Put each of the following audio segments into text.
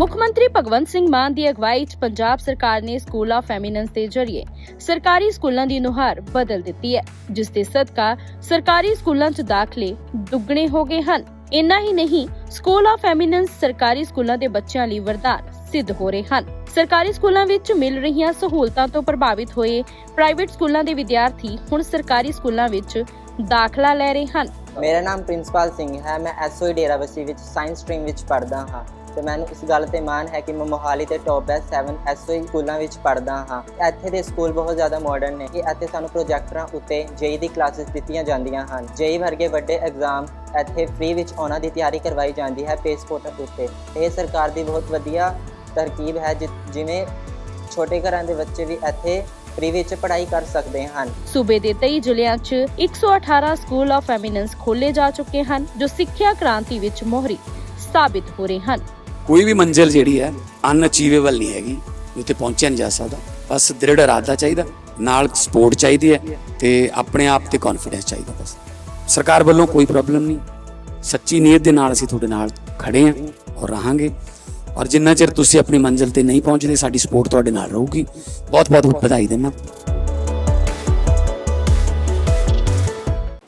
ਮੁੱਖ ਮੰਤਰੀ ਭਗਵੰਤ ਸਿੰਘ ਮਾਨ ਦੀ ਅਗਵਾਈ 'ਚ ਪੰਜਾਬ ਸਰਕਾਰ ਨੇ ਸਕੂਲ ਆਫ ਐਮੀਨੈਂਸ ਦੇ ਜ਼ਰੀਏ ਸਰਕਾਰੀ ਸਕੂਲਾਂ ਦੀ ਨੁਹਾਰ ਬਦਲ ਦਿੱਤੀ ਹੈ, ਜਿਸ ਦੇ ਸਦਕਾ ਸਰਕਾਰੀ ਸਕੂਲਾਂ 'ਚ ਦਾਖਲੇ ਦੁੱਗਣੇ ਹੋ ਗਏ ਹਨ। ਇੰਨਾ ਹੀ ਨਹੀਂ ਸਕੂਲ ਆਫ ਐਮੀਨੈਂਸ ਸਰਕਾਰੀ ਸਕੂਲਾਂ ਦੇ ਬੱਚਿਆਂ ਲਈ ਵਰਦਾਨ ਸਿੱਧ ਹੋ ਰਹੇ ਹਨ। ਸਰਕਾਰੀ ਸਕੂਲਾਂ ਵਿੱਚ ਮਿਲ ਰਹੀਆਂ ਸਹੂਲਤਾਂ ਤੋਂ ਪ੍ਰਭਾਵਿਤ ਹੋਏ ਪ੍ਰਾਈਵੇਟ ਸਕੂਲਾਂ ਦੇ ਵਿਦਿਆਰਥੀ ਹੁਣ ਸਰਕਾਰੀ ਸਕੂਲਾਂ ਵਿੱਚ ਦਾਖਲਾ ਲੈ ਰਹੇ ਹਨ। ਮੇਰਾ ਨਾਮ ਪ੍ਰਿੰਸਪਾਲ ਸਿੰਘ ਹੈ, ਮੈਂ ਐਸਓਈ ਡੇਰਾਬੱਸੀ ਵਿੱਚ ਸਾਇੰਸ ਸਟਰੀਮ ਵਿੱਚ ਪੜ੍ਹਦਾ ਹਾਂ। ਤੇ ਮੈਨੂੰ ਇਸ ਗੱਲ ਤੇ ਮਾਣ ਹੈ ਕਿ ਮੈਂ ਮੋਹਾਲੀ ਦੇ ਟੌਪ ਬੈਸਟ 7 ਐਸਓਈ ਸਕੂਲਾਂ ਵਿੱਚ ਪੜ੍ਹਦਾ ਹਾਂ। ਇੱਥੇ ਦੇ ਸਕੂਲ ਬਹੁਤ ਜ਼ਿਆਦਾ ਮਾਡਰਨ ਨੇ। ਕਿ ਇੱਥੇ ਸਾਨੂੰ ਪ੍ਰੋਜੈਕਟਰਾਂ ਉੱਤੇ ਜੇਈ ਦੀ ਕਲਾਸਿਸ ਦਿੱਤੀਆਂ ਜਾਂਦੀਆਂ ਹਨ। ਜੇਈ ਵਰਗੇ ਵੱਡੇ ਐਗਜ਼ਾਮ ਇੱਥੇ ਫ੍ਰੀ ਵਿੱਚ ਉਹਨਾਂ ਦੀ ਤਿਆਰੀ ਕਰਵਾਈ ਜਾਂਦੀ ਹੈ ਪੇਸ ਪੋਰਟਲ ਉੱਤੇ। ਇਹ ਸਰਕਾਰ ਦੀ ਬਹੁਤ ਵਧੀਆ ਤਰਕੀਬ ਹੈ ਜਿ- ਜਿਵੇਂ ਛੋਟੇ ਘਰਾਂ ਦੇ ਬੱਚੇ ਵੀ ਇੱਥੇ ਫ੍ਰੀ ਵਿੱਚ ਪੜ੍ਹਾਈ ਕਰ ਸਕਦੇ ਹਨ। ਸੂਬੇ ਦੇ 23 ਜ਼ਿਲ੍ਹਿਆਂ 'ਚ 118 ਸਕੂਲ ਆਫ ਐਮੀਨੈਂਸ ਖੋਲੇ ਜਾ ਚੁੱਕੇ ਹਨ, ਜੋ ਸਿੱਖਿਆ ਕ੍ਰਾਂਤੀ ਵਿੱਚ ਮੋਹਰੀ ਸਾਬਿਤ ਹੋ ਰਹੇ ਹਨ। ਕੋਈ ਵੀ ਮੰਜ਼ਿਲ ਜਿਹੜੀ ਹੈ ਅਨਅਚੀਵੇਬਲ ਨਹੀਂ ਹੈਗੀ ਉੱਥੇ ਪਹੁੰਚਿਆ ਨਹੀਂ ਜਾ ਸਕਦਾ। ਬਸ ਦ੍ਰਿੜ ਇਰਾਦਾ ਚਾਹੀਦਾ, ਨਾਲ ਸਪੋਰਟ ਚਾਹੀਦੀ ਹੈ ਤੇ ਆਪਣੇ ਆਪ ਤੇ ਕੌਨਫੀਡੈਂਸ ਚਾਹੀਦਾ ਬਸ। ਸਰਕਾਰ ਵੱਲੋਂ ਕੋਈ ਪ੍ਰੋਬਲਮ ਨਹੀਂ। ਸੱਚੀ ਨੀਅਤ ਦੇ ਨਾਲ ਅਸੀਂ ਤੁਹਾਡੇ ਨਾਲ ਖੜੇ ਹਾਂ ਔਰ ਰਹਾਂਗੇ। ਔਰ ਜਿੰਨਾ ਚਿਰ ਤੁਸੀਂ ਆਪਣੀ ਮੰਜ਼ਿਲ ਤੇ ਨਹੀਂ ਪਹੁੰਚਦੇ, ਸਾਡੀ ਸਪੋਰਟ ਤੁਹਾਡੇ ਨਾਲ ਰਹੂਗੀ। ਬਹੁਤ ਬਹੁਤ ਵਧਾਈ ਦਿੰਦਾ।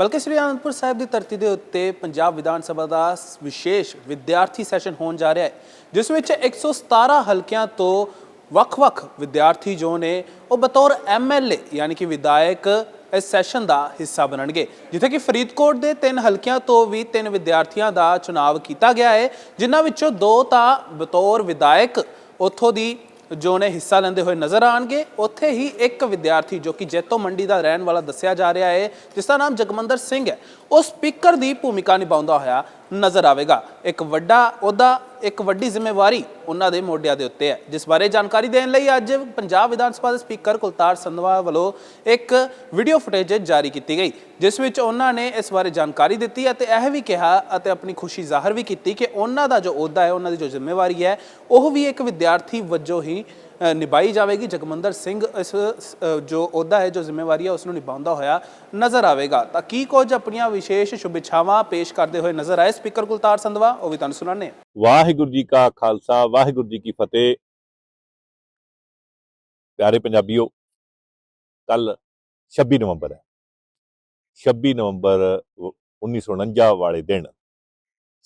ਬਲਕਿ ਸ੍ਰੀ ਅਨੰਦਪੁਰ ਸਾਹਿਬ ਦੀ ਧਰਤੀ ਦੇ ਉੱਤੇ ਪੰਜਾਬ ਵਿਧਾਨ ਸਭਾ ਦਾ ਵਿਸ਼ੇਸ਼ ਵਿਦਿਆਰਥੀ ਸੈਸ਼ਨ ਹੋਣ ਜਾ ਰਿਹਾ ਹੈ, ਜਿਸ ਵਿੱਚ 117 ਹਲਕਿਆਂ ਤੋਂ ਵੱਖ-ਵੱਖ ਵਿਦਿਆਰਥੀ ਜੋ ਨੇ, ਉਹ ਬਤੌਰ ਐਮਐਲਏ ਯਾਨੀ ਕਿ ਵਿਧਾਇਕ ਇਸ ਸੈਸ਼ਨ ਦਾ ਹਿੱਸਾ ਬਣਨਗੇ। ਜਿੱਥੇ ਕਿ ਫਰੀਦਕੋਟ ਦੇ ਤਿੰਨ ਹਲਕਿਆਂ ਤੋਂ ਵੀ ਤਿੰਨ ਵਿਦਿਆਰਥੀਆਂ ਦਾ ਚੁਣਾਵ ਕੀਤਾ ਗਿਆ ਹੈ, ਜਿਨ੍ਹਾਂ ਵਿੱਚੋਂ ਦੋ ਤਾਂ ਬਤੌਰ ਵਿਧਾਇਕ ਉੱਥੋਂ ਦੀ ਜੋ ਨੇ ਹਿੱਸਾ ਲੈਂਦੇ ਹੋਏ ਨਜ਼ਰ ਆਣਗੇ, ਉੱਥੇ ਹੀ ਇੱਕ ਵਿਦਿਆਰਥੀ ਜੋ ਕਿ ਜੈਤੋ ਮੰਡੀ ਦਾ ਰਹਿਣ ਵਾਲਾ ਦੱਸਿਆ ਜਾ ਰਿਹਾ ਹੈ, ਜਿਸ ਦਾ ਨਾਮ ਜਗਮੰਦਰ ਸਿੰਘ ਹੈ। ਉਹ ਸਪੀਕਰ ਦੀ ਭੂਮਿਕਾ ਨਿਭਾਉਂਦਾ ਹੋਇਆ ਨਜ਼ਰ ਆਵੇਗਾ। ਇੱਕ ਵੱਡਾ ਉਹਦਾ ਇੱਕ ਵੱਡੀ ਜ਼ਿੰਮੇਵਾਰੀ ਉਹਨਾਂ ਦੇ ਮੋਢਿਆਂ ਦੇ ਉੱਤੇ ਹੈ। ਜਿਸ ਬਾਰੇ ਜਾਣਕਾਰੀ ਦੇਣ ਲਈ ਅੱਜ ਪੰਜਾਬ ਵਿਧਾਨ ਸਭਾ ਦੇ ਸਪੀਕਰ ਕੁਲਤਾਰ ਸੰਧਵਾ ਵੱਲੋਂ ਇੱਕ ਵੀਡੀਓ ਫੁਟੇਜ ਜਾਰੀ ਕੀਤੀ ਗਈ, ਜਿਸ ਵਿੱਚ ਉਹਨਾਂ ਨੇ ਇਸ ਬਾਰੇ ਜਾਣਕਾਰੀ ਦਿੱਤੀ ਅਤੇ ਇਹ ਵੀ ਕਿਹਾ ਅਤੇ ਆਪਣੀ ਖੁਸ਼ੀ ਜ਼ਾਹਰ ਵੀ ਕੀਤੀ ਕਿ ਉਹਨਾਂ ਦਾ ਜੋ ਅਹੁਦਾ ਹੈ, ਉਹਨਾਂ ਦੀ ਜੋ ਜ਼ਿੰਮੇਵਾਰੀ ਹੈ, ਉਹ ਵੀ ਇੱਕ ਵਿਦਿਆਰਥੀ ਵਜੋਂ ਹੀ ਨਿਭਾਈ ਜਾਵੇਗੀ। ਜਗਮੰਦਰ ਸਿੰਘ ਇਸ ਜੋ ਅਹੁਦਾ ਹੈ, ਜੋ ਜ਼ਿੰਮੇਵਾਰੀ ਹੈ ਉਸ ਨੂੰ ਨਿਭਾਉਂਦਾ ਹੋਇਆ ਨਜ਼ਰ ਆਵੇਗਾ। ਤਾਂ ਕੀ ਕੁਝ ਆਪਣੀਆਂ ਵਿਸ਼ੇਸ਼ ਸ਼ੁਭੇਛਾਵਾਂ ਪੇਸ਼ ਕਰਦੇ ਹੋਏ ਨਜ਼ਰ ਆਏ? ਸਪੀਕਰ ਕੁਲਤਾਰ ਸੰਧਵਾ, ਉਹ ਵੀ ਤੁਹਾਨੂੰ ਸੁਣਾਉਂਦੇ ਹਾਂ। ਵਾਹਿਗੁਰੂ ਜੀ ਕਾ ਖਾਲਸਾ, ਵਾਹਿਗੁਰੂ ਜੀ ਕੀ ਫਤਿਹ। ਪਿਆਰੇ ਪੰਜਾਬੀਓ ਕੱਲ 26 ਨਵੰਬਰ ਹੈ। 26 ਨਵੰਬਰ 1949 ਵਾਲੇ ਦਿਨ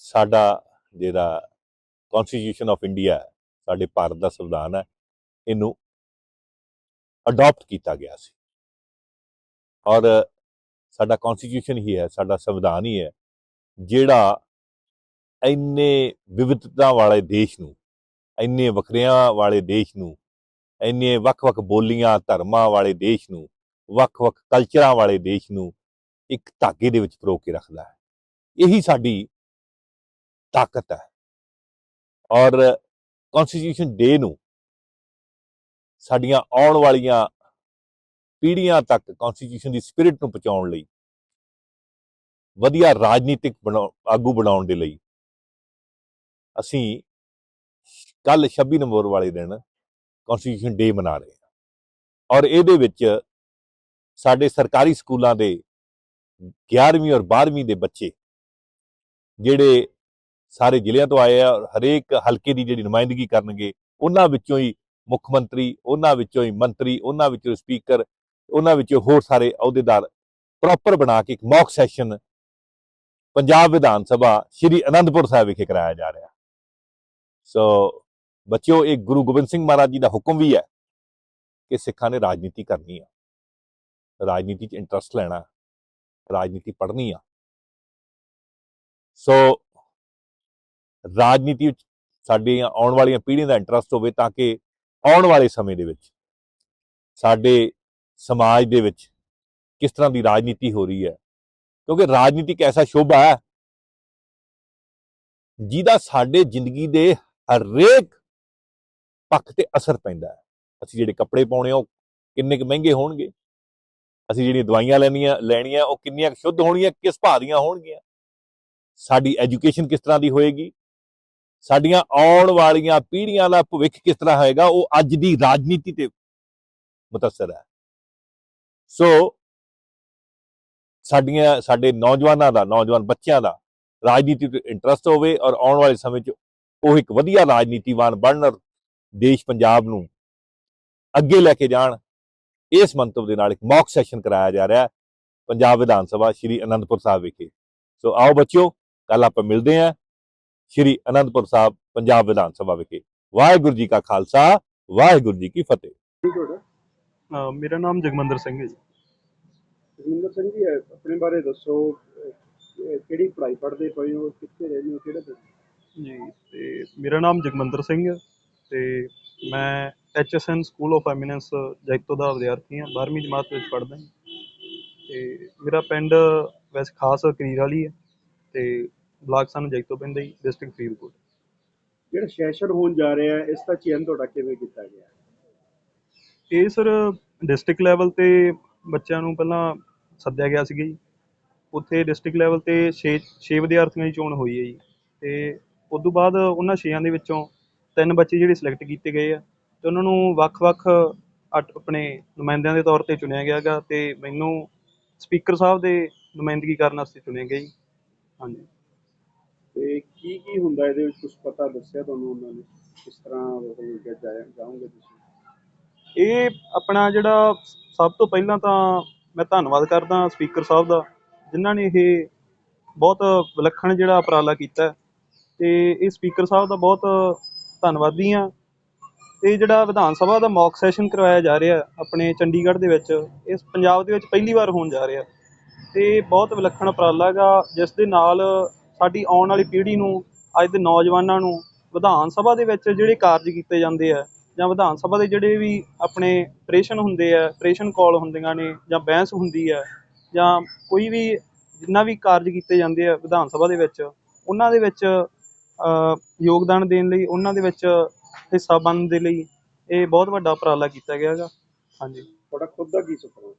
ਸਾਡਾ ਜਿਹੜਾ ਕਨਸਟੀਟਿਊਸ਼ਨ ਆਫ ਇੰਡੀਆ ਸਾਡੇ ਭਾਰਤ ਦਾ ਸੰਵਿਧਾਨ ਹੈ ਇਹਨੂੰ ਅਡਾਪਟ ਕੀਤਾ ਗਿਆ ਸੀ। ਔਰ ਸਾਡਾ ਕਨਸਟੀਟਿਊਸ਼ਨ ਹੀ ਹੈ, ਸਾਡਾ ਸੰਵਿਧਾਨ ਹੀ ਹੈ, ਜਿਹੜਾ ਇੰਨੇ ਵਿਵਿਧਤਾ ਵਾਲੇ ਦੇਸ਼ ਨੂੰ, ਇੰਨੇ ਵੱਖਰਿਆਂ ਵਾਲੇ ਦੇਸ਼ ਨੂੰ, ਇੰਨੇ ਵੱਖ-ਵੱਖ ਬੋਲੀਆਂ, ਧਰਮਾਂ ਵਾਲੇ ਦੇਸ਼ ਨੂੰ, ਵੱਖ-ਵੱਖ ਕਲਚਰਾਂ ਵਾਲੇ ਦੇਸ਼ ਨੂੰ ਇੱਕ ਧਾਗੇ ਦੇ ਵਿੱਚ ਪਰੋ ਕੇ ਰੱਖਦਾ ਹੈ। ਇਹੀ ਸਾਡੀ ਤਾਕਤ ਹੈ। ਔਰ ਕਨਸਟੀਟਿਊਸ਼ਨ ਡੇ ਨੂੰ ਸਾਡੀਆਂ ਆਉਣ ਵਾਲੀਆਂ ਪੀੜ੍ਹੀਆਂ ਤੱਕ ਕਨਸਟੀਟਿਊਸ਼ਨ ਦੀ ਸਪਿਰਿਟ ਨੂੰ ਪਹੁੰਚਾਉਣ ਲਈ, ਵਧੀਆ ਰਾਜਨੀਤਿਕ ਬਣਾਉ- ਆਗੂ ਬਣਾਉਣ ਦੇ ਲਈ, ਅਸੀਂ ਕੱਲ 26 ਨਵੰਬਰ ਵਾਲੇ ਦਿਨ ਕਨਸਟੀਟਿਊਸ਼ਨ ਡੇ ਮਨਾ ਰਹੇ ਹਾਂ। ਔਰ ਇਹਦੇ ਵਿੱਚ ਸਾਡੇ ਸਰਕਾਰੀ ਸਕੂਲਾਂ ਦੇ 11ਵੀਂ ਔਰ 12ਵੀਂ ਦੇ ਬੱਚੇ ਜਿਹੜੇ ਸਾਰੇ ਜ਼ਿਲ੍ਹਿਆਂ ਤੋਂ ਆਏ ਆ ਔਰ ਹਰੇਕ ਹਲਕੇ ਦੀ ਜਿਹੜੀ ਨੁਮਾਇੰਦਗੀ ਕਰਨਗੇ, ਉਹਨਾਂ ਵਿੱਚੋਂ ਹੀ ਮੁੱਖ ਮੰਤਰੀ, ਉਹਨਾਂ ਵਿੱਚੋਂ ਹੀ ਮੰਤਰੀ, ਉਹਨਾਂ ਵਿੱਚੋਂ ਸਪੀਕਰ ਉਹਨਾਂ ਵਿੱਚੋਂ ਹੋਰ ਸਾਰੇ ਅਹੁਦੇਦਾਰ ਪ੍ਰੋਪਰ ਬਣਾ ਕੇ ਇੱਕ ਮੌਕ ਸੈਸ਼ਨ ਪੰਜਾਬ ਵਿਧਾਨ ਸਭਾ ਸ਼੍ਰੀ ਅਨੰਦਪੁਰ ਸਾਹਿਬ ਵਿਖੇ ਕਰਾਇਆ ਜਾ ਰਿਹਾ। ਸੋ ਬੱਚਿਓ, ਇਹ ਗੁਰੂ ਗੋਬਿੰਦ ਸਿੰਘ ਮਹਾਰਾਜ ਜੀ ਦਾ ਹੁਕਮ ਵੀ ਹੈ ਕਿ ਸਿੱਖਾਂ ਨੇ ਰਾਜਨੀਤੀ ਕਰਨੀ ਆ। ਰਾਜਨੀਤੀ 'ਚ ਇੰਟਰਸਟ ਲੈਣਾ, ਰਾਜਨੀਤੀ ਪੜ੍ਹਨੀ ਆ। ਸੋ ਰਾਜਨੀਤੀ ਵਿੱਚ ਸਾਡੀਆਂ ਆਉਣ ਵਾਲੀਆਂ ਪੀੜ੍ਹੀਆਂ ਦਾ ਇੰਟਰਸਟ ਹੋਵੇ ਤਾਂ ਕਿ ਆਉਣ ਵਾਲੇ ਸਮੇਂ ਦੇ ਵਿੱਚ ਸਾਡੇ ਸਮਾਜ ਦੇ ਵਿੱਚ ਕਿਸ ਤਰ੍ਹਾਂ ਦੀ ਰਾਜਨੀਤੀ ਹੋ ਰਹੀ ਹੈ? ਕਿਉਂਕਿ ਰਾਜਨੀਤੀ ਇੱਕ ਐਸਾ ਸ਼ੋਭਾ ਹੈ ਜਿਹਦਾ ਸਾਡੇ ਜ਼ਿੰਦਗੀ ਦੇ ਹਰੇਕ ਪੱਖ ਤੇ ਅਸਰ ਪੈਂਦਾ ਹੈ। ਅਸੀਂ ਜਿਹੜੇ ਕੱਪੜੇ ਪਾਉਣੇ ਆ, ਉਹ ਕਿੰਨੇ ਕੁ ਮਹਿੰਗੇ ਹੋਣਗੇ? ਅਸੀਂ ਜਿਹੜੀਆਂ ਦਵਾਈਆਂ ਲੈਣੀਆਂ ਲੈਣੀਆਂ, ਉਹ ਕਿੰਨੀਆਂ ਕੁ ਸ਼ੁੱਧ ਹੋਣਗੀਆਂ, ਕਿਸ ਭਾਅ ਦੀਆਂ ਹੋਣਗੀਆਂ? ਸਾਡੀ ਐਜੂਕੇਸ਼ਨ ਕਿਸ ਤਰ੍ਹਾਂ ਦੀ ਹੋਏਗੀ? ਸਾਡੀਆਂ ਆਉਣ ਵਾਲੀਆਂ ਪੀੜ੍ਹੀਆਂ ਦਾ ਭਵਿੱਖ ਕਿਸ ਤਰ੍ਹਾਂ ਹੋਏਗਾ, ਉਹ ਅੱਜ ਦੀ ਰਾਜਨੀਤੀ ਤੇ ਮੁਤਸਰ ਹੈ। ਸੋ ਸਾਡੀਆਂ, ਸਾਡੇ ਨੌਜਵਾਨਾਂ ਦਾ, ਨੌਜਵਾਨ ਬੱਚਿਆਂ ਦਾ ਰਾਜਨੀਤੀ ਤੇ ਇੰਟਰਸਟ ਹੋਵੇ ਔਰ ਆਉਣ ਵਾਲੇ ਸਮੇਂ 'ਚ ਉਹ ਇੱਕ ਵਧੀਆ ਰਾਜਨੀਤੀਵਾਨ ਬਣਨ, ਦੇਸ਼ ਪੰਜਾਬ ਨੂੰ ਅੱਗੇ ਲੈ ਕੇ ਜਾਣ, ਇਸ ਮੰਤਵ ਦੇ ਨਾਲ ਇੱਕ ਮੌਕ ਸੈਸ਼ਨ ਕਰਾਇਆ ਜਾ ਰਿਹਾ ਹੈ ਪੰਜਾਬ ਵਿਧਾਨ ਸਭਾ, ਸ਼੍ਰੀ ਅਨੰਦਪੁਰ ਸਾਹਿਬ ਵਿਖੇ। ਸੋ ਆਓ ਬੱਚਿਓ ਕੱਲ ਆਪਾਂ ਮਿਲਦੇ ਹਾਂ। ਸ਼੍ਰੀ ਅਨੰਦਪੁਰ ਸਾਹਿਬ ਪੰਜਾਬ ਵਿਧਾਨ ਸਭਾ ਵਿਖੇ। ਵਾਹਿਗੁਰੂ ਜੀ ਕਾ ਖਾਲਸਾ ਵਾਹਿਗੁਰੂ ਜੀ ਕੀ ਫਤਿਹ। ਅਹ ਮੇਰਾ ਨਾਮ ਜਗਮੰਦਰ ਸਿੰਘ ਹੈ ਜੀ। ਜਗਿੰਦਰ ਸਿੰਘ ਜੀ ਆਪਣੇ ਬਾਰੇ ਦੱਸੋ ਅਹ, ਕਿਹੜੀ ਪੜ੍ਹਾਈ ਪੜ੍ਹਦੇ ਪਏ ਹੋ ਕਿੱਥੇ ਰਹਿੰਦੇ ਹੋ ਕਿਹੜੇ ਪਿੰਡ? ਜੀ ਤੇ ਮੇਰਾ ਨਾਮ ਜਗਮੰਦਰ ਸਿੰਘ ਹੈ ਤੇ ਮੈਂ HSN school of eminence Jaito ਦਾ ਵਿਦਿਆਰਥੀ ਹਾਂ 12ਵੀਂ ਜਮਾਤ ਵਿੱਚ ਪੜ੍ਹਦਾ ਹਾਂ। ਤੇ ਮੇਰਾ ਪਿੰਡ ਵੈਸੇ ਖਾਸ ਕਰੀਰ ਵਾਲੀ ਹੈ ਤੇ ਬਲਾਕ ਸਾਨੂੰ ਜੈਕਤੋ ਪੈਂਦਾ ਜੀ ਡਿਸਟ੍ਰਿਕਟ ਫਰੀਦਕੋਟ। ਜਿਹੜਾ ਸੈਸ਼ਨ ਹੋਣ ਜਾ ਰਿਹਾ ਇਸ ਦਾ ਚਯਨ ਤੁਹਾਡਾ ਕਿਵੇਂ ਕੀਤਾ ਗਿਆ? ਇਹ ਸਰ ਡਿਸਟ੍ਰਿਕਟ ਲੈਵਲ ਤੇ ਬੱਚਿਆਂ ਨੂੰ ਪਹਿਲਾਂ ਸੱਦਿਆ ਗਿਆ ਸੀਗਾ ਜੀ। ਉੱਥੇ ਡਿਸਟ੍ਰਿਕਟ ਲੈਵਲ ਤੇ 6 6 ਵਿਦਿਆਰਥੀਆਂ ਦੀ ਚੋਣ ਹੋਈ ਹੈ ਜੀ। ਤੇ ਉਸ ਤੋਂ ਬਾਅਦ ਉਹਨਾਂ 6ਾਂ ਦੇ ਵਿੱਚੋਂ ਤਿੰਨ ਬੱਚੇ ਜਿਹੜੇ ਸਿਲੈਕਟ ਕੀਤੇ ਗਏ ਆ ਤੇ ਉਹਨਾਂ ਨੂੰ ਵੱਖ-ਵੱਖ ਆਪਣੇ ਨੁਮਾਇੰਦਿਆਂ ਦੇ ਤੌਰ ਤੇ ਚੁਣਿਆ ਗਿਆ ਗਾ ਤੇ ਮੈਨੂੰ ਸਪੀਕਰ ਸਾਹਿਬ ਦੇ ਨੁਮਾਇੰਦਗੀ ਕਰਨ ਵਾਸਤੇ ਚੁਣਿਆ ਗਿਆ ਜੀ। ਹਾਂਜੀ। ਤੇ ਕੀ ਕੀ ਹੁੰਦਾ ਇਹਦੇ ਵਿੱਚ ਕੁਝ ਪਤਾ ਦੱਸਿਆ ਤੁਹਾਨੂੰ ਉਹਨਾਂ ਨੇ? ਕਿਸ ਤਰ੍ਹਾਂ ਉਹ ਜਾਇਆ ਜਾਓਗੇ ਤੁਸੀਂ? ਇਹ ਆਪਣਾ ਜਿਹੜਾ ਸਭ ਤੋਂ ਪਹਿਲਾਂ ਤਾਂ ਮੈਂ ਧੰਨਵਾਦ ਕਰਦਾ ਸਪੀਕਰ ਸਾਹਿਬ ਦਾ, ਜਿਨ੍ਹਾਂ ਨੇ ਇਹ ਬਹੁਤ ਵਿਲੱਖਣ ਜਿਹੜਾ ਉਪਰਾਲਾ ਕੀਤਾ ਹੈ। ਤੇ ਇਹ ਸਪੀਕਰ ਸਾਹਿਬ ਦਾ ਬਹੁਤ ਧੰਨਵਾਦੀ ਆ ਤੇ ਜਿਹੜਾ ਵਿਧਾਨ ਸਭਾ ਦਾ ਮੌਕ ਸੈਸ਼ਨ ਕਰਵਾਇਆ ਜਾ ਰਿਹਾ ਆਪਣੇ ਚੰਡੀਗੜ੍ਹ ਦੇ ਵਿੱਚ, ਇਸ ਪੰਜਾਬ ਦੇ ਵਿੱਚ ਪਹਿਲੀ ਵਾਰ ਹੋਣ ਜਾ ਰਿਹਾ। ਤੇ ਬਹੁਤ ਵਿਲੱਖਣ ਉਪਰਾਲਾ ਗਾ ਜਿਸ ਦੇ ਨਾਲ ਸਾਡੀ ਆਉਣ ਵਾਲੀ ਪੀੜ੍ਹੀ ਨੂੰ ਅੱਜ ਦੇ ਨੌਜਵਾਨਾਂ ਨੂੰ ਵਿਧਾਨ ਸਭਾ ਦੇ ਵਿੱਚ ਜਿਹੜੇ ਕਾਰਜ ਕੀਤੇ ਜਾਂਦੇ ਆ ਜਾਂ ਵਿਧਾਨ ਸਭਾ ਦੇ ਜਿਹੜੇ ਵੀ ਆਪਣੇ ਪ੍ਰੇਸ਼ਨ ਹੁੰਦੇ ਆ ਪ੍ਰੇਸ਼ਨ ਕਾਲ ਹੁੰਦੀਆਂ ਨੇ ਜਾਂ ਬਹਿਸ ਹੁੰਦੀ ਹੈ ਜਾਂ ਕੋਈ ਵੀ ਜਿੰਨਾ ਵੀ ਕਾਰਜ ਕੀਤੇ ਜਾਂਦੇ ਆ ਵਿਧਾਨ ਸਭਾ ਦੇ ਵਿੱਚ ਉਹਨਾਂ ਦੇ ਵਿੱਚ ਯੋਗਦਾਨ ਦੇਣ ਲਈ ਉਹਨਾਂ ਦੇ ਵਿੱਚ ਹਿੱਸਾ ਬਣਨ ਦੇ ਲਈ ਇਹ ਬਹੁਤ ਵੱਡਾ ਉਪਰਾਲਾ ਕੀਤਾ ਗਿਆ ਹੈਗਾ। ਹਾਂਜੀ। ਤੁਹਾਡਾ ਖੁਦ ਦਾ ਕੀ ਸੁਪਨਾ?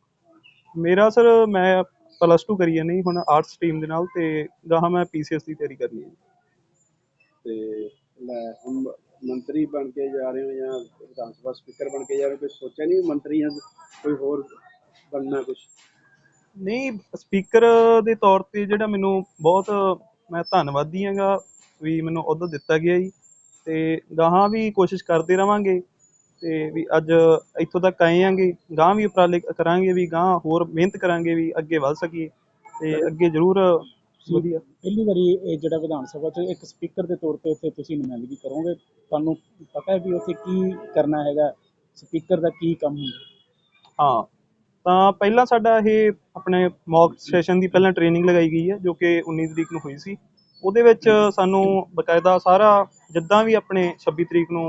ਮੇਰਾ ਸਰ ਮੈਂ ਪਲੱਸ 2 ਕਰੀ ਨਹੀਂ ਹੁਣ ਆਰਟਸ ਸਟਰੀਮ ਦੇ ਨਾਲ ਤੇ ਗਾਹਾਂ ਮੈਂ ਪੀਸੀਐਸ ਦੀ ਤਿਆਰੀ ਕਰਨੀ ਹੈ। ਤੇ ਲੈ ਹੁਣ ਮੰਤਰੀ ਬਣ ਕੇ ਜਾ ਰਹੇ ਹੋ ਜਾਂ ਵਿਧਾਨ ਸਭਾ ਸਪੀਕਰ ਬਣ ਕੇ ਜਾ ਰਹੇ ਹੋ ਕੋਈ ਸੋਚਿਆ ਨਹੀਂ ਮੰਤਰੀ ਜਾਂ ਕੋਈ ਹੋਰ ਬਣਨਾ ਕੁਝ ਨਹੀਂ ਸਪੀਕਰ ਦੇ ਤੌਰ ਤੇ ਜਿਹੜਾ ਮੈਨੂੰ ਬਹੁਤ ਮੈਂ ਧੰਨਵਾਦੀ ਹਾਂਗਾ ਵੀ ਮੈਨੂੰ ਅਹੁਦਾ ਦਿੱਤਾ ਗਿਆ ਜੀ। ਤੇ ਗਾਹਾਂ ਵੀ ਕੋਸ਼ਿਸ਼ ਕਰਦੇ ਰਵਾਂਗੇ। ਤੇ ਵੀ ਅੱਜ ਇੱਥੋਂ ਤੱਕ ਆਏ ਆਂਗੇ ਗਾਹਾਂ ਵੀ ਉਪਰਾਲੇ ਕਰਾਂਗੇ ਵੀ ਗਾਹਾਂ ਹੋਰ ਮਿਹਨਤ ਕਰਾਂਗੇ ਵੀ ਅੱਗੇ ਵੱਧ ਸਕੀਏ ਤੇ ਅੱਗੇ ਜ਼ਰੂਰ ਵਧੀਆ ਪਹਿਲੀ ਵਾਰੀ ਇਹ ਜਿਹੜਾ ਵਿਧਾਨ ਸਭਾ 'ਚ ਇੱਕ ਸਪੀਕਰ ਦੇ ਤੌਰ ਤੇ ਉੱਥੇ ਤੁਸੀਂ ਨੁਮਾਇੰਦਗੀ ਕਰੋਗੇ ਤੁਹਾਨੂੰ ਪਤਾ ਹੈ ਵੀ ਉੱਥੇ ਕੀ ਕਰਨਾ ਹੈਗਾ ਸਪੀਕਰ ਦਾ ਕੀ ਕੰਮ ਹੁੰਦਾ? ਹਾਂ ਤਾਂ ਪਹਿਲਾਂ ਸਾਡਾ ਇਹ ਆਪਣੇ ਮੌਕ ਸੈਸ਼ਨ ਦੀ ਪਹਿਲਾਂ ਟ੍ਰੇਨਿੰਗ ਲਗਾਈ ਗਈ ਹੈ ਜੋ ਕਿ 19 ਤਰੀਕ ਨੂੰ ਹੋਈ ਸੀ। ਉਹਦੇ ਵਿੱਚ ਸਾਨੂੰ ਬਕਾਇਦਾ ਸਾਰਾ ਜਿੱਦਾਂ ਵੀ ਆਪਣੇ 26 ਤਰੀਕ ਨੂੰ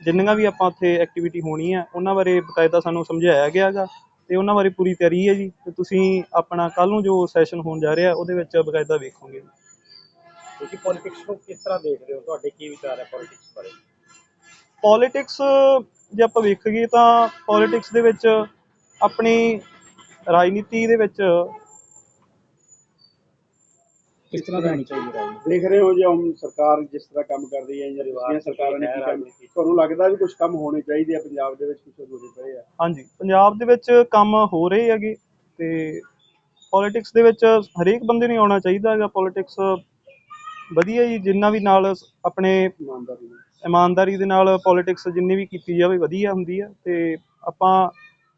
ਜਿੰਨੀਆਂ ਵੀ ਆਪਾਂ ਉੱਥੇ ਐਕਟੀਵਿਟੀ ਹੋਣੀ ਹੈ ਉਹਨਾਂ ਬਾਰੇ ਬਕਾਇਦਾ ਸਾਨੂੰ ਸਮਝਾਇਆ ਗਿਆ ਹੈਗਾ ਤੇ ਉਹਨਾਂ ਬਾਰੇ ਪੂਰੀ ਤਿਆਰੀ ਹੈ ਜੀ ਤੇ ਤੁਸੀਂ ਆਪਣਾ ਕੱਲ ਨੂੰ ਜੋ ਸੈਸ਼ਨ ਹੋਣ ਜਾ ਰਿਹਾ ਉਹਦੇ ਵਿੱਚ ਬਕਾਇਦਾ ਵੇਖੋਗੇ। ਤੁਸੀਂ ਪੋਲਿਟਿਕਸ ਨੂੰ ਕਿਸ ਤਰ੍ਹਾਂ ਦੇਖਦੇ ਹੋ? ਤੁਹਾਡੇ ਕੀ ਵਿਚਾਰ ਹੈ ਪੋਲਿਟਿਕਸ ਬਾਰੇ? ਪੋਲਿਟਿਕਸ ਜੇ ਆਪਾਂ ਵੇਖੀਏ ਤਾਂ ਪੋਲਿਟਿਕਸ ਦੇ ਵਿੱਚ ਆਪਣੀ ਰਾਜਨੀਤੀ ਦੇ ਵਿੱਚ ਕਿਸ ਤਰ੍ਹਾਂ ਦੀ ਹੋਣੀ ਚਾਹੀਦੀ ਰਾਜਨੀਤੀ ਦੇਖ ਰਹੇ ਹੋ ਜੇ ਹੁਣ ਸਰਕਾਰ ਜਿਸ ਤਰ੍ਹਾਂ ਕੰਮ ਕਰ ਰਹੀ ਹੈ ਜਾਂ ਪਿਛਲੀਆਂ ਸਰਕਾਰਾਂ ਨੇ ਕੀ ਕੰਮ ਤੁਹਾਨੂੰ ਲੱਗਦਾ ਵੀ ਕੁਝ ਕੰਮ ਹੋਣੇ ਚਾਹੀਦੇ ਆ ਪੰਜਾਬ ਦੇ ਵਿੱਚ ਕੁਝ ਹੋਣੇ ਪਏ ਆ? ਹਾਂਜੀ ਪੰਜਾਬ ਦੇ ਵਿੱਚ ਕੰਮ ਹੋ ਰਹੇ ਹੈਗੇ ਤੇ ਪੋਲਿਟਿਕਸ ਦੇ ਵਿੱਚ ਹਰੇਕ ਬੰਦੇ ਨੂੰ ਆਉਣਾ ਚਾਹੀਦਾ ਹੈਗਾ। ਪੋਲਿਟਿਕਸ ਵਧੀਆ ਜੀ ਜਿੰਨਾ ਵੀ ਨਾਲ ਆਪਣੇ ਇਮਾਨਦਾਰੀ ਇਮਾਨਦਾਰੀ ਦੇ ਨਾਲ ਪੋਲਿਟਿਕਸ ਜਿੰਨੀ ਵੀ ਕੀਤੀ ਜਾਵੇ ਵਧੀਆ ਹੁੰਦੀ ਹੈ ਤੇ ਆਪਾਂ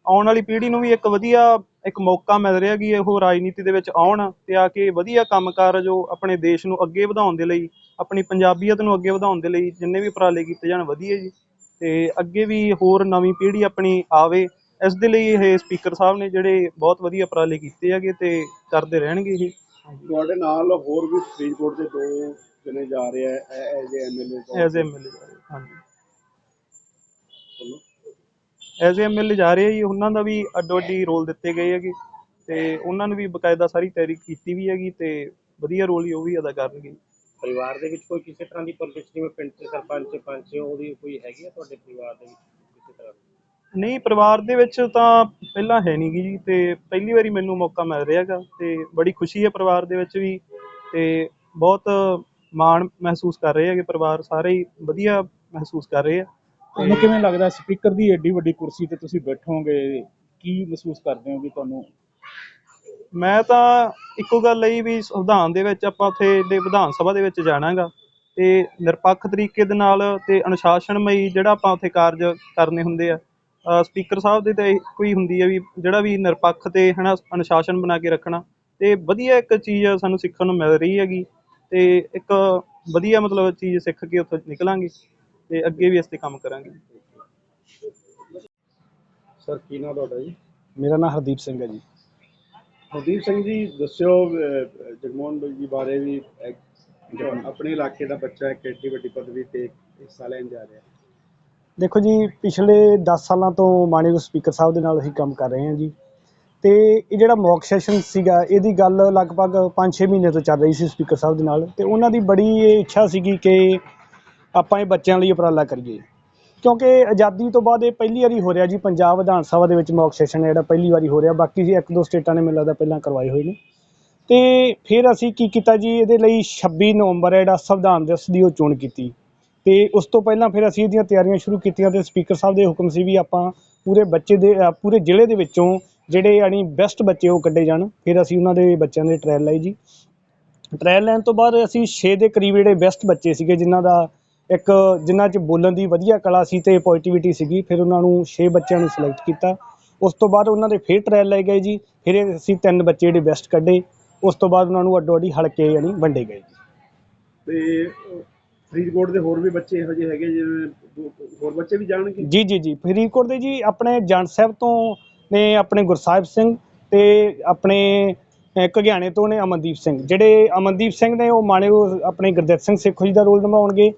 ਆਉਣ ਵਾਲੀ ਪੀੜ੍ਹੀ ਨੂੰ ਵੀ ਇੱਕ ਵਧੀਆ ਇੱਕ ਮੌਕਾ ਮਿਲ ਰਿਹਾ ਕਿ ਉਹ ਰਾਜਨੀਤੀ ਦੇ ਵਿੱਚ ਆਉਣ ਤੇ ਆ ਕੇ ਵਧੀਆ ਕੰਮਕਾਰ ਜੋ ਆਪਣੇ ਦੇਸ਼ ਨੂੰ ਅੱਗੇ ਵਧਾਉਣ ਦੇ ਲਈ ਆਪਣੀ ਪੰਜਾਬੀਅਤ ਨੂੰ ਅੱਗੇ ਵਧਾਉਣ ਦੇ ਲਈ ਜਿੰਨੇ ਵੀ ਉਪਰਾਲੇ ਕੀਤੇ ਜਾਣ ਵਧੀਆ ਜੀ। ਤੇ ਅੱਗੇ ਵੀ ਹੋਰ ਨਵੀਂ ਪੀੜ੍ਹੀ ਆਪਣੀ ਆਵੇ ਇਸ ਦੇ ਲਈ ਇਹ ਸਪੀਕਰ ਸਾਹਿਬ ਨੇ ਜਿਹੜੇ ਬਹੁਤ ਵਧੀਆ ਉਪਰਾਲੇ ਕੀਤੇ ਹੈਗੇ ਤੇ ਕਰਦੇ ਰਹਿਣਗੇ ਇਹ। ਤੁਹਾਡੇ ਨਾਲ ਹੋਰ ਵੀ ਫਰੀਦਕੋਟ ਦੇ ਦੋ ਜਣੇ ਜਾ ਰਹੇ ਆ ਐਜ਼ ਐਮਐਲਏ ਐਜ਼ ਐਮਐਲਏ ਜਾ ਹਾਂਜੀ। ਐਜ਼ ਐਮਐਲਏ ਜਾ ਰਹੇ ਆ ਜੀ ਉਹਨਾਂ ਦਾ ਵੀ ਅੱਡੋ ਅੱਡੀ ਰੋਲ ਦਿੱਤੇ ਗਏ ਹੈਗੇ ਤੇ ਉਹਨਾਂ ਨੂੰ ਵੀ ਬਕਾਇਦਾ ਸਾਰੀ ਤਿਆਰੀ ਕੀਤੀ ਵੀ ਹੈਗੀ ਤੇ ਵਧੀਆ ਰੋਲ ਹੀ ਉਹ ਵੀ ਅਦਾ ਕਰਨਗੇ। ਪਰਿਵਾਰ ਦੇ ਵਿੱਚ ਕੋਈ ਕਿਸੇ ਤਰ੍ਹਾਂ ਦੀ ਪੋਲਿਟਿਕਸ ਜਿਵੇਂ ਪਿੰਡ 'ਚ ਸਰਪੰਚ ਪੰਚ ਉਹਦੀ ਕੋਈ ਹੈਗੀ ਹੈ ਤੁਹਾਡੇ ਪਰਿਵਾਰ ਦੇ ਵਿੱਚ ਕਿਸੇ ਤਰ੍ਹਾਂ ਦੀ? ਨਹੀਂ ਪਰਿਵਾਰ ਦੇ ਵਿੱਚ ਤਾਂ ਪਹਿਲਾਂ ਹੈ ਨਹੀਂ ਗੀ ਜੀ ਤੇ ਪਹਿਲੀ ਵਾਰੀ ਮੈਨੂੰ ਮੌਕਾ ਮਿਲ ਰਿਹਾ ਹੈਗਾ ਤੇ ਬੜੀ ਖੁਸ਼ੀ ਹੈ ਪਰਿਵਾਰ ਦੇ ਵਿੱਚ ਵੀ ਤੇ ਬਹੁਤ ਮਾਣ ਮਹਿਸੂਸ ਕਰ ਰਹੇ ਹੈਗੇ ਪਰਿਵਾਰ ਸਾਰੇ ਹੀ ਵਧੀਆ ਮਹਿਸੂਸ ਕਰ ਰਹੇ ਆ। ਤੁਹਾਨੂੰ ਕਿਵੇਂ ਲੱਗਦਾ ਸਪੀਕਰ ਦੀ ਏਡੀ ਵੱਡੀ ਕੁਰਸੀ ਤੇ ਤੁਸੀਂ ਬੈਠੋਗੇ? ਕੀ ਮਹਿਸੂਸ ਕਰਦੇ ਹੋ ਵੀ ਤੁਹਾਨੂੰ? ਮੈਂ ਤਾਂ ਇੱਕੋ ਗੱਲ ਲਈ ਵੀ ਸੰਵਿਧਾਨ ਦੇ ਵਿੱਚ ਆਪਾਂ ਉੱਥੇ ਦੇ ਵਿਧਾਨ ਸਭਾ ਦੇ ਵਿੱਚ ਜਾਣਾਗਾ ਤੇ ਨਿਰਪੱਖ ਤਰੀਕੇ ਦੇ ਨਾਲ ਤੇ ਅਨੁਸ਼ਾਸਨਮਈ ਜਿਹੜਾ ਆਪਾਂ ਉੱਥੇ ਕਾਰਜ ਕਰਨੇ ਹੁੰਦੇ ਆ। ਸਪੀਕਰ ਸਾਹਿਬ ਦੇ ਤਾਂ ਇੱਕੋ ਹੀ ਹੁੰਦੀ ਹੈ ਵੀ ਜਿਹੜਾ ਵੀ ਨਿਰਪੱਖ ਤੇ ਹਨਾ ਅਨੁਸ਼ਾਸਨ ਬਣਾ ਕੇ ਰੱਖਣਾ ਤੇ ਵਧੀਆ ਇੱਕ ਚੀਜ਼ ਸਾਨੂੰ ਸਿੱਖਣ ਨੂੰ ਮਿਲ ਰਹੀ ਹੈਗੀ ਤੇ ਇੱਕ ਵਧੀਆ ਮਤਲਬ ਚੀਜ਼ ਸਿੱਖ ਕੇ ਉੱਥੋਂ ਨਿਕਲਾਂਗੇ। ਤੇ ਅੱਗੇ ਵੀ ਇਸ ਤੇ ਕੰਮ ਕਰਾਂਗੇ। ਸਰ ਕੀ ਨਾਮ ਤੁਹਾਡਾ ਜੀ? ਮੇਰਾ ਨਾਮ ਹਰਦੀਪ ਸਿੰਘ ਹੈ ਜੀ। ਹਰਦੀਪ ਸਿੰਘ ਜੀ ਦੱਸਿਓ ਅਹ, ਜਗਮੋਹਨ ਜੀ ਬਾਰੇ ਵੀ ਇੱਕ ਆਪਣੇ ਇਲਾਕੇ ਦਾ ਬੱਚਾ ਇੱਕ ਏਡੀ ਵੱਡੀ ਪਦਵੀ ਤੇ ਹਿੱਸਾ ਲੈਣ ਜਾ ਰਿਹਾ ਦੇਖੋ ਜੀ ਪਿਛਲੇ 10 ਸਾਲਾਂ ਤੋਂ ਮਾਨਯੋਗ ਸਪੀਕਰ ਸਾਹਿਬ ਦੇ ਨਾਲ ਅਸੀਂ ਕੰਮ ਕਰ ਰਹੇ ਹਾਂ ਜੀ। ਤੇ ਇਹ ਜਿਹੜਾ ਮੌਕ ਸੈਸ਼ਨ ਸੀਗਾ ਇਹਦੀ ਗੱਲ ਲਗਭਗ 5-6 ਮਹੀਨੇ ਤੋਂ ਚੱਲ ਰਹੀ ਸੀ ਸਪੀਕਰ ਸਾਹਿਬ ਦੇ ਨਾਲ। ਤੇ ਉਹਨਾਂ ਦੀ ਬੜੀ ਇਹ ਇੱਛਾ ਸੀਗੀ ਕਿ ਆਪਾਂ ਇਹ ਬੱਚਿਆਂ ਲਈ ਉਪਰਾਲਾ ਕਰੀਏ। ਕਿਉਂਕਿ ਆਜ਼ਾਦੀ ਤੋਂ ਬਾਅਦ ਇਹ ਪਹਿਲੀ ਵਾਰੀ ਹੋ ਰਿਹਾ ਜੀ, ਪੰਜਾਬ ਵਿਧਾਨ ਸਭਾ ਦੇ ਵਿੱਚ ਮੌਕ ਸੈਸ਼ਨ ਜਿਹੜਾ ਪਹਿਲੀ ਵਾਰੀ ਹੋ ਰਿਹਾ। ਬਾਕੀ ਜੀ ਇੱਕ ਦੋ ਸਟੇਟਾਂ ਨੇ ਮੈਨੂੰ ਲੱਗਦਾ ਪਹਿਲਾਂ ਕਰਵਾਏ ਹੋਏ ਨੇ। ਤੇ ਫਿਰ ਅਸੀਂ ਕੀ ਕੀਤਾ ਜੀ, ਇਹਦੇ ਲਈ 26 ਨਵੰਬਰ ਜਿਹੜਾ ਸੰਵਿਧਾਨ ਦਿਵਸ ਦੀ ਉਹ ਚੋਣ ਕੀਤੀ। ਤੇ ਉਸ ਤੋਂ ਪਹਿਲਾਂ ਫਿਰ ਅਸੀਂ ਇਹਦੀਆਂ ਤਿਆਰੀਆਂ ਸ਼ੁਰੂ ਕੀਤੀਆਂ ਤੇ ਸਪੀਕਰ ਸਾਹਿਬ ਦੇ ਹੁਕਮ ਸੀ ਵੀ ਆਪਾਂ ਪੂਰੇ ਬੱਚੇ ਦੇ ਪੂਰੇ ਜ਼ਿਲ੍ਹੇ ਦੇ ਵਿੱਚੋਂ ਜਿਹੜੇ ਯਾਨੀ ਬੈਸਟ ਬੱਚੇ ਉਹ ਕੱਢੇ ਜਾਣ। ਫਿਰ ਅਸੀਂ ਉਹਨਾਂ ਦੇ ਬੱਚਿਆਂ ਦੇ ਟ੍ਰਾਇਲ ਲਾਈ ਜੀ। ਟ੍ਰਾਇਲ ਲੈਣ ਤੋਂ ਬਾਅਦ ਅਸੀਂ 6 ਦੇ ਕਰੀਬ ਜਿਹੜੇ ਬੈਸਟ ਬੱਚੇ ਸੀਗੇ, ਜਿਨ੍ਹਾਂ ਦਾ ਇੱਕ ਜਿਨ੍ਹਾਂ 'ਚ ਬੋਲਣ ਦੀ ਵਧੀਆ ਕਲਾ ਸੀ ਤੇ ਪੋਜ਼ਿਟਿਵਿਟੀ ਸੀਗੀ ਫਿਰ ਉਹਨਾਂ ਨੂੰ 6 ਬੱਚਿਆਂ ਨੂੰ ਸਿਲੈਕਟ ਕੀਤਾ। ਉਸ ਤੋਂ ਬਾਅਦ ਉਹਨਾਂ ਦੇ ਫਿਰ ਟ੍ਰਾਇਲ ਲਏ ਗਏ ਜੀ ਫਿਰ ਇਹ ਅਸੀਂ ਤਿੰਨ ਬੱਚੇ ਜਿਹੜੇ ਬੈਸਟ ਕੱਢੇ। ਉਸ ਤੋਂ ਬਾਅਦ ਉਹਨਾਂ ਨੂੰ ਅੱਡੋ ਅੱਡੀ ਹਲਕੇ ਯਾਨੀ ਵੰਡੇ ਗਏ ਜੀ। ਤੇ ਫਰੀਦਕੋਟ ਦੇ ਹੋਰ ਵੀ ਬੱਚੇ ਇਹੋ ਜਿਹੇ ਹੈਗੇ ਜਿਵੇਂ ਹੋਰ ਬੱਚੇ ਵੀ ਜਾਣਗੇ? ਜੀ ਜੀ ਜੀ। ਫਰੀਦਕੋਟ ਦੇ ਜੀ ਆਪਣੇ ਜੰਡ ਸਾਹਿਬ ਤੋਂ ਨੇ ਆਪਣੇ ਗੁਰਸਾਹਿਬ ਸਿੰਘ ਤੇ ਆਪਣੇ ਘਗਿਆਣੇ ਤੋਂ ਨੇ ਅਮਨਦੀਪ ਸਿੰਘ। ਜਿਹੜੇ ਅਮਨਦੀਪ ਸਿੰਘ ਨੇ ਉਹ ਮਾਣਯੋਗ ਆਪਣੇ ਗੁਰਦਿੱਤ ਸਿੰਘ ਸਿੱਖੋ ਜੀ ਦਾ ਰੋਲ ਨਿਭਾਉਣਗੇ।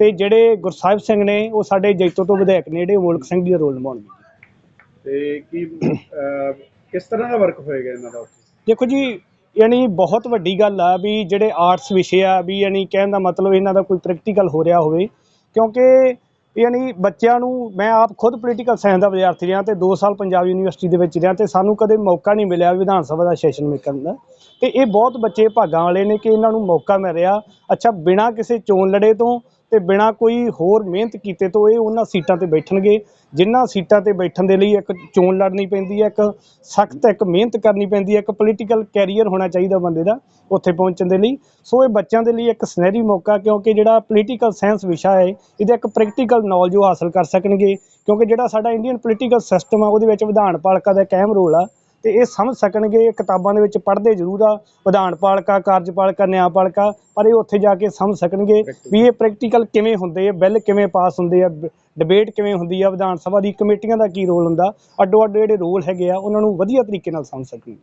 ਤੇ ਜਿਹੜੇ ਗੁਰਸਾਹਿਬ ਸਿੰਘ ਨੇ ਉਹ ਸਾਡੇ ਜੈਤੋ ਤੋਂ ਵਿਧਾਇਕ ਨੇ ਜਿਹੜੇ ਮੁਲਕ ਸਿੰਘ ਜੀ ਦਾ ਰੋਲ ਨਿਭਾਉਣਗੇ ਤੇ ਕੀ ਅਹ, ਕਿਸ ਤਰ੍ਹਾਂ ਦਾ ਵਰਕ ਹੋਏਗਾ ਇਹਨਾਂ ਦਾ? ਦੇਖੋ ਜੀ ਯਾਨੀ ਬਹੁਤ ਵੱਡੀ ਗੱਲ ਆ ਵੀ ਜਿਹੜੇ ਆਰਟਸ ਵਿਸ਼ੇ ਆ ਵੀ ਯਾਨੀ ਕਹਿਣ ਦਾ ਮਤਲਬ ਇਹਨਾਂ ਦਾ ਕੋਈ ਪ੍ਰੈਕਟੀਕਲ ਹੋ ਰਿਹਾ ਹੋਵੇ ਕਿਉਂਕਿ ਯਾਨੀ ਬੱਚਿਆਂ ਨੂੰ ਮੈਂ ਆਪ ਖੁਦ ਪੋਲੀਟੀਕਲ ਸਾਇੰਸ ਦਾ ਵਿਦਿਆਰਥੀ ਰਿਹਾ ਤੇ 2 ਸਾਲ ਪੰਜਾਬ ਯੂਨੀਵਰਸਿਟੀ ਦੇ ਵਿੱਚ ਰਿਹਾ ਤੇ ਸਾਨੂੰ ਕਦੇ ਮੌਕਾ ਨਹੀਂ ਮਿਲਿਆ ਵਿਧਾਨ ਸਭਾ ਦਾ ਸੈਸ਼ਨ ਮੇਕਰਨ ਦਾ। ਤੇ ਇਹ ਬਹੁਤ ਬੱਚੇ ਭਾਗਾਂ ਵਾਲੇ ਨੇ ਕਿ ਇਹਨਾਂ ਨੂੰ ਮੌਕਾ ਮਿਲ ਰਿਹਾ ਅੱਛਾ ਬਿਨਾਂ ਕਿਸੇ ਚੋਣ ਲੜੇ ਤੋਂ ਤੇ ਬਿਨਾਂ ਕੋਈ ਹੋਰ ਮਿਹਨਤ ਕੀਤੇ ਤੋਂ ਇਹ ਉਹਨਾਂ ਸੀਟਾਂ ਤੇ ਬੈਠਣਗੇ। ਜਿਨ੍ਹਾਂ ਸੀਟਾਂ ਤੇ ਬੈਠਣ ਦੇ ਲਈ ਇੱਕ ਚੋਣ ਲੜਨੀ ਪੈਂਦੀ ਹੈ, ਇੱਕ ਸਖਤ, ਇੱਕ ਮਿਹਨਤ ਕਰਨੀ ਪੈਂਦੀ ਹੈ, ਇੱਕ ਪੋਲੀਟੀਕਲ ਕੈਰੀਅਰ ਹੋਣਾ ਚਾਹੀਦਾ ਬੰਦੇ ਦਾ ਉੱਥੇ ਪਹੁੰਚਣ ਦੇ ਲਈ। ਸੋ ਇਹ ਬੱਚਿਆਂ ਦੇ ਲਈ ਇੱਕ ਸੁਨਹਿਰੀ ਮੌਕਾ, ਕਿਉਂਕਿ ਜਿਹੜਾ ਪੋਲੀਟੀਕਲ ਸਾਇੰਸ ਵਿਸ਼ਾ ਹੈ, ਇਹਦਾ ਇੱਕ ਪ੍ਰੈਕਟੀਕਲ ਨੌਲੇਜ ਉਹ ਹਾਸਲ ਕਰ ਸਕਣਗੇ। ਕਿਉਂਕਿ ਜਿਹੜਾ ਸਾਡਾ ਇੰਡੀਅਨ ਪੋਲੀਟੀਕਲ ਸਿਸਟਮ ਆ, ਉਹਦੇ ਵਿੱਚ ਵਿਧਾਨ ਪਾਲਿਕਾ ਦਾ ਇੱਕ ਅਹਿਮ ਰੋਲ ਆ। ਤੇ ਇਹ ਸਮਝ ਸਕਣਗੇ, ਇਹ ਕਿਤਾਬਾਂ ਦੇ ਵਿੱਚ ਪੜ੍ਹਦੇ ਜ਼ਰੂਰ ਆ, ਵਿਧਾਨ ਪਾਲਿਕਾ, ਕਾਰਜਪਾਲਿਕਾ ਨਿਆਂਪਾਲਿਕਾ ਪਰ ਇਹ ਉੱਥੇ ਜਾ ਕੇ ਸਮਝ ਸਕਣਗੇ ਵੀ ਇਹ ਪ੍ਰੈਕਟੀਕਲ ਕਿਵੇਂ ਹੁੰਦੇ ਆ, ਬਿੱਲ ਕਿਵੇਂ ਪਾਸ ਹੁੰਦੇ ਆ ਡਿਬੇਟ ਕਿਵੇਂ ਹੁੰਦੀ ਆ, ਵਿਧਾਨ ਸਭਾ ਦੀ ਕਮੇਟੀਆਂ ਦਾ ਕੀ ਰੋਲ ਹੁੰਦਾ ਅੱਡੋ ਅੱਡ ਜਿਹੜੇ ਰੋਲ ਹੈਗੇ ਆ, ਉਹਨਾਂ ਨੂੰ ਵਧੀਆ ਤਰੀਕੇ ਨਾਲ ਸਮਝ ਸਕਣਗੇ।